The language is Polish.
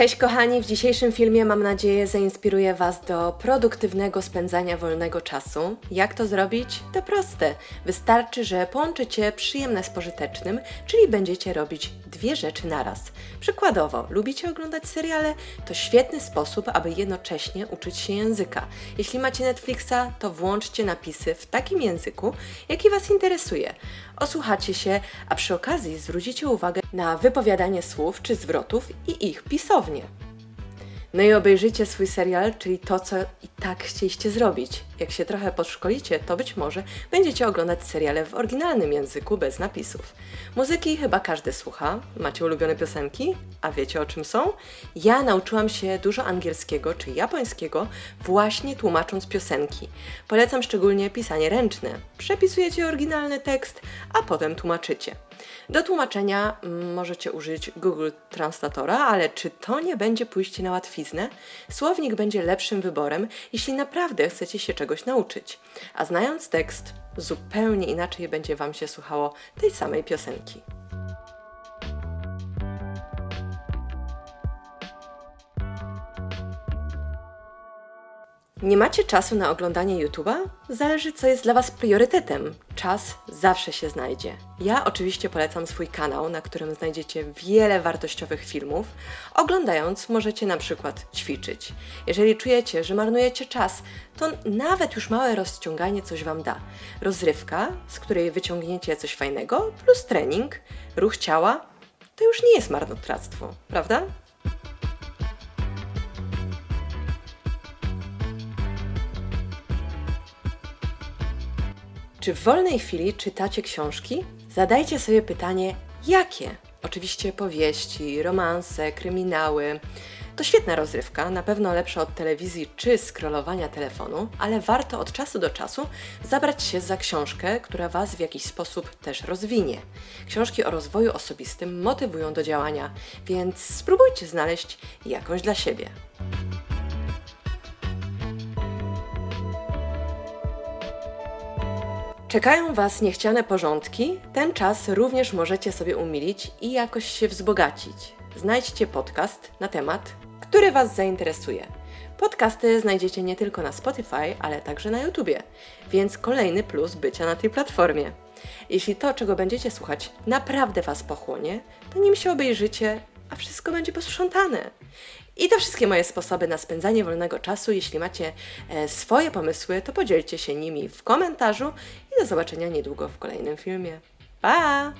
Cześć kochani, w dzisiejszym filmie mam nadzieję zainspiruję Was do produktywnego spędzania wolnego czasu. Jak to zrobić? To proste. Wystarczy, że połączycie przyjemne z pożytecznym, czyli będziecie robić dwie rzeczy naraz. Przykładowo, lubicie oglądać seriale? To świetny sposób, aby jednocześnie uczyć się języka. Jeśli macie Netflixa, to włączcie napisy w takim języku, jaki Was interesuje. Osłuchacie się, a przy okazji zwrócicie uwagę na wypowiadanie słów czy zwrotów i ich pisownię. No i obejrzyjcie swój serial, czyli to, co i tak chcieliście zrobić. Jak się trochę podszkolicie, to być może będziecie oglądać seriale w oryginalnym języku bez napisów. Muzyki chyba każdy słucha. Macie ulubione piosenki? A wiecie o czym są? Ja nauczyłam się dużo angielskiego czy japońskiego właśnie tłumacząc piosenki. Polecam szczególnie pisanie ręczne. Przepisujecie oryginalny tekst, a potem tłumaczycie. Do tłumaczenia mm, możecie użyć Google Translatora, ale czy to nie będzie pójście na łatwiznę? Słownik będzie lepszym wyborem, jeśli naprawdę chcecie się czegoś nauczyć. A znając tekst, zupełnie inaczej będzie Wam się słuchało tej samej piosenki. Nie macie czasu na oglądanie YouTube'a? Zależy, co jest dla Was priorytetem. Czas zawsze się znajdzie. Ja oczywiście polecam swój kanał, na którym znajdziecie wiele wartościowych filmów. Oglądając możecie na przykład ćwiczyć. Jeżeli czujecie, że marnujecie czas, to nawet już małe rozciąganie coś Wam da. Rozrywka, z której wyciągniecie coś fajnego, plus trening, ruch ciała, to już nie jest marnotrawstwo, prawda? Czy w wolnej chwili czytacie książki? Zadajcie sobie pytanie, jakie? Oczywiście powieści, romanse, kryminały. To świetna rozrywka, na pewno lepsza od telewizji czy scrollowania telefonu, ale warto od czasu do czasu zabrać się za książkę, która Was w jakiś sposób też rozwinie. Książki o rozwoju osobistym motywują do działania, więc spróbujcie znaleźć jakąś dla siebie. Czekają Was niechciane porządki. Ten czas również możecie sobie umilić i jakoś się wzbogacić. Znajdźcie podcast na temat, który Was zainteresuje. Podcasty znajdziecie nie tylko na Spotify, ale także na YouTubie, więc kolejny plus bycia na tej platformie. Jeśli to, czego będziecie słuchać, naprawdę Was pochłonie, to nim się obejrzycie, a wszystko będzie posprzątane. I to wszystkie moje sposoby na spędzanie wolnego czasu. Jeśli macie e, swoje pomysły, to podzielcie się nimi w komentarzu i do zobaczenia niedługo w kolejnym filmie. Pa!